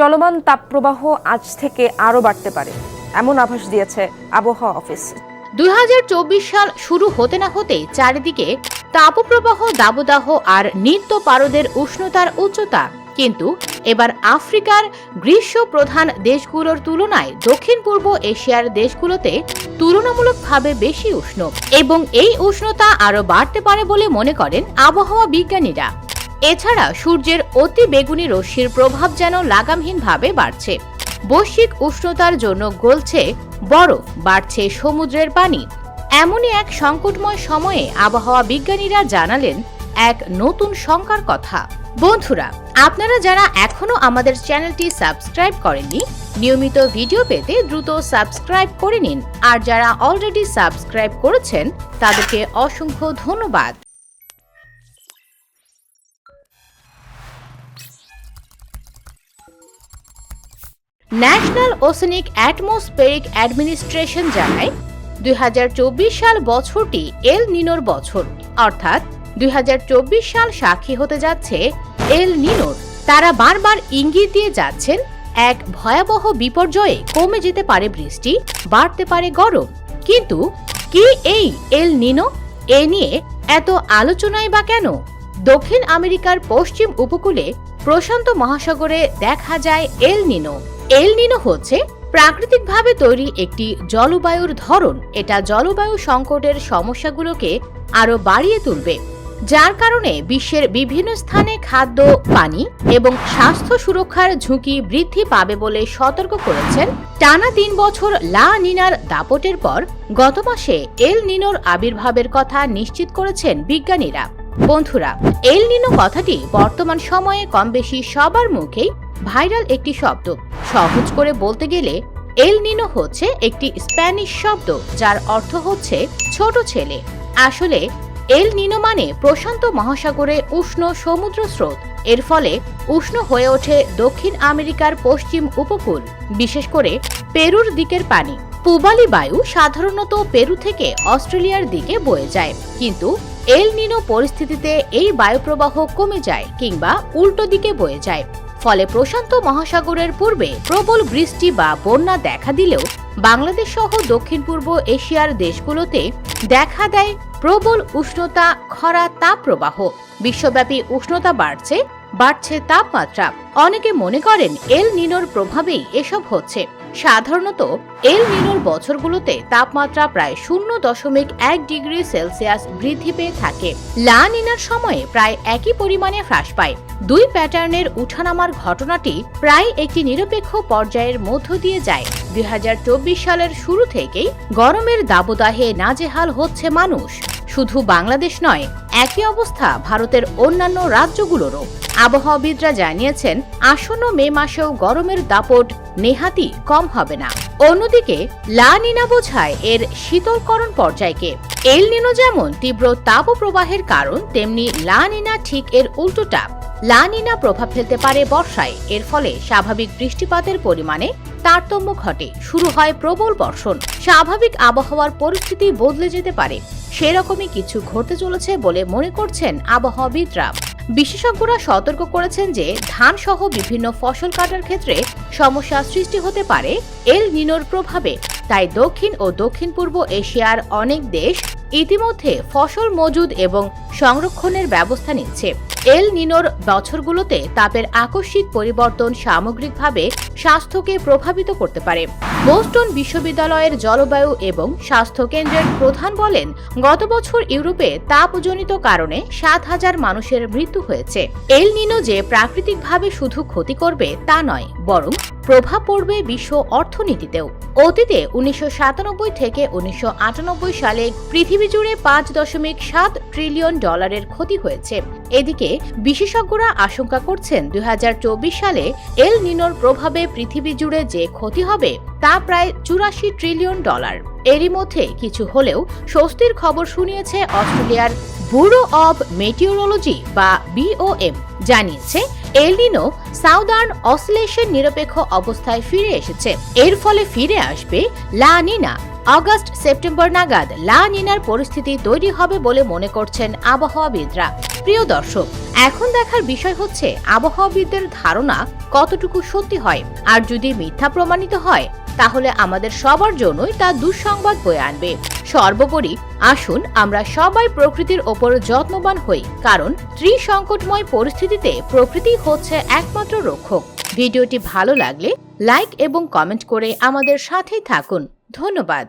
চলমান তাপপ্রবাহ আজ থেকে আরও বাড়তে পারে, এমন আভাস দিয়েছে আবহাওয়া অফিস। দুই সাল শুরু হতে না হতেই চারিদিকে তাপপ্রবাহ, দাবদাহ আর নিত্য পারদের উষ্ণতার উচ্চতা। কিন্তু এবার আফ্রিকার গ্রীষ্ম প্রধান দেশগুলোর তুলনায় দক্ষিণ পূর্ব এশিয়ার দেশগুলোতে তুলনামূলকভাবে বেশি উষ্ণ। এবং এই উষ্ণতা আরও বাড়তে পারে বলে মনে করেন আবহাওয়া বিজ্ঞানীরা। এছাড়া সূর্যের অতি বেগুনি রশ্মির প্রভাব যেন লাগামহীনভাবে বাড়ছে। বৈশ্বিক উষ্ণতার জন্য গলছে বরফ, বাড়ছে সমুদ্রের পানি। এমনই এক সংকটময় সময়ে আবহাওয়া বিজ্ঞানীরা জানালেন এক নতুন শঙ্কার কথা। বন্ধুরা, আপনারা যারা এখনও আমাদের চ্যানেলটি সাবস্ক্রাইব করেননি, নিয়মিত ভিডিও পেতে দ্রুত সাবস্ক্রাইব করে নিন। আর যারা অলরেডি সাবস্ক্রাইব করেছেন, তাদেরকে অসংখ্য ধন্যবাদ। ন্যাশনাল ওসেনিক অ্যাটমসফেরিক অ্যাডমিনিস্ট্রেশন জানায় দু হাজার চব্বিশ সাল বছরটি এল নিনোর বছর। অর্থাৎ দু হাজার চব্বিশ সাল সাক্ষী হতে যাচ্ছে এল নিনোর। তারা বারবার ইঙ্গিত দিয়ে যাচ্ছেন, এক ভয়াবহ বিপর্যয়ে কমে যেতে পারে বৃষ্টি, বাড়তে পারে গরম। কিন্তু কি এই এল নিনো? এ নিয়ে এত আলোচনাই বা কেন? দক্ষিণ আমেরিকার পশ্চিম উপকূলে প্রশান্ত মহাসাগরে দেখা যায় এল নিনো। এল নিনো হচ্ছে প্রাকৃতিকভাবে তৈরি একটি জলবায়ুর ধরন। এটা জলবায়ু সংকটের সমস্যাগুলোকে আরও বাড়িয়ে তুলবে, যার কারণে বিশ্বের বিভিন্ন স্থানে খাদ্য, পানি এবং স্বাস্থ্য সুরক্ষার ঝুঁকি বৃদ্ধি পাবে বলে সতর্ক করেছেন টানা তিন বছর লা নিনার দাপটের পর গত মাসে এল নিনোর আবির্ভাবের কথা নিশ্চিত করেছেন বিজ্ঞানীরা। বন্ধুরা, এল নিনো কথাটি বর্তমান সময়ে কম বেশি সবার মুখেই ভাইরাল একটি শব্দ। সহজ করে বলতে গেলে, এল নিনো হচ্ছে একটি স্প্যানিশ শব্দ, যার অর্থ হচ্ছে ছোট ছেলে। আসলে, এল নিনো মানে প্রশান্ত মহাসাগরে উষ্ণ সমুদ্র স্রোত। এর ফলে উষ্ণ হয়ে ওঠে দক্ষিণ আমেরিকার পশ্চিম উপকূল, বিশেষ করে পেরুর দিকের পানি। পূবালি বায়ু সাধারণত পেরু থেকে অস্ট্রেলিয়ার দিকে বয়ে যায়, কিন্তু এল নিনো পরিস্থিতিতে এই বায়ুপ্রবাহ কমে যায় কিংবা উল্টো দিকে বয়ে যায়। ফলে প্রশান্ত মহাসাগরের পূর্বে প্রবল বৃষ্টি বা বন্যা দেখা দিলেও বাংলাদেশ সহ দক্ষিণ পূর্ব এশিয়ার দেশগুলোতে দেখা দেয় প্রবল উষ্ণতা, খরা তাপ প্রবাহ বিশ্বব্যাপী উষ্ণতা বাড়ছে বাড়ছে তাপমাত্রা। অনেকে মনে করেন এল নিনোর প্রভাবেই এসব হচ্ছে। সাধারণত এল নিনোর বছরগুলোতে তাপমাত্রা প্রায় শূন্য দশমিক এক ডিগ্রি সেলসিয়াস বৃদ্ধি পেয়ে থাকে। লা নিনার সময়ে প্রায় একই পরিমাণে হ্রাস পায়। দুই প্যাটার্নের উঠানামার ঘটনাটি প্রায় একটি নিরপেক্ষ পর্যায়ের মধ্য দিয়ে যায়। দুই হাজার চব্বিশ সালের শুরু থেকেই গরমের দাবদাহে নাজেহাল হচ্ছে মানুষ। শুধু বাংলাদেশ নয়, একই অবস্থা ভারতের অন্যান্য রাজ্যগুলোরও। আবহাওয়াবিদরা জানিয়েছেন, আসন্ন মে মাসেও গরমের দাপট নেহাতি কম হবে না। অন্যদিকে, লা নিনা বোঝায় এর শীতলকরণ পর্যায়কে। এল নিনো যেমন তীব্র তাপপ্রবাহের কারণ, তেমনি লা নিনা ঠিক এর উল্টোটা। লা নিনা প্রভাব ফেলতে পারে বর্ষায়, এর ফলে স্বাভাবিক বৃষ্টিপাতের পরিমাণে তারতম্য ঘটে। শুরু হয় প্রবল বর্ষণ। স্বাভাবিক আবহাওয়ার পরিস্থিতি বদলে যেতে পারে। সেরকমই কিছু ঘটতে চলেছে বলে মনে করছেন আবহাওয়াবিদরা বিশেষজ্ঞরা সতর্ক করেছেন যে ধান সহ বিভিন্ন ফসল কাটার ক্ষেত্রে সমস্যা সৃষ্টি হতে পারে এল নিনোর প্রভাবে। তাই দক্ষিণ ও দক্ষিণ পূর্ব এশিয়ার অনেক দেশ ইতিমধ্যে ফসল মজুদ এবং সংরক্ষণের ব্যবস্থা নিচ্ছে। এল নিনোর বছরগুলোতে তাপের আকস্মিক পরিবর্তন সামগ্রিকভাবে স্বাস্থ্যকে প্রভাবিত করতে পারে। বোস্টন বিশ্ববিদ্যালয়ের জলবায়ু এবং স্বাস্থ্য কেন্দ্রের প্রধান বলেন, গত বছর ইউরোপে তাপজনিত কারণে সাত হাজার মানুষের মৃত্যু হয়েছে। এল নিনো যে প্রাকৃতিকভাবে শুধু ক্ষতি করবে তা নয়, বরং প্রভাব পড়বে বিশ্ব অর্থনীতিতেও। অতীতে উনিশশো সাতানব্বই থেকে উনিশশো আটানব্বই সালে পৃথিবী জুড়ে পাঁচ দশমিক সাত ট্রিলিয়ন ডলারের ক্ষতি হয়েছে। এদিকে বিশেষজ্ঞরা আশঙ্কা করছেন দুই হাজার চব্বিশ সালে এল নিনোর প্রভাবে পৃথিবী জুড়ে যে ক্ষতি হবে, তা প্রায় চুরাশি ট্রিলিয়ন ডলার। এরই মধ্যে কিছু হলেও স্বস্তির খবর শুনিয়েছে অস্ট্রেলিয়ার ব্যুরো অব মেটিওরোলজি বা বিওএম জানিয়েছে এলিনো সাউদার্ন অসিলেশন নিরপেক্ষ অবস্থায় ফিরে এসেছে। এর ফলে ফিরে আসবে লা নিনা। অগস্ট সেপ্টেম্বর নাগাদ লা নিনার পরিস্থিতি তৈরি হবে বলে মনে করছেন আবহাওয়াবিদরা। প্রিয় দর্শক, এখন দেখার বিষয় হচ্ছে আবহাওয়াবিদদের ধারণা কতটুকু সত্যি হয়। আর যদি মিথ্যা প্রমাণিত হয়, তাহলে আমাদের সবার জন্যই তা দুঃসংবাদ বয়ে আনবে। সর্বোপরি আসুন আমরা সবাই প্রকৃতির ওপর যত্নবান হই, কারণ ত্রিসংকটময় পরিস্থিতিতে প্রকৃতি হচ্ছে একমাত্র রক্ষক। ভিডিওটি ভালো লাগলে লাইক এবং কমেন্ট করে আমাদের সাথেই থাকুন। ধন্যবাদ।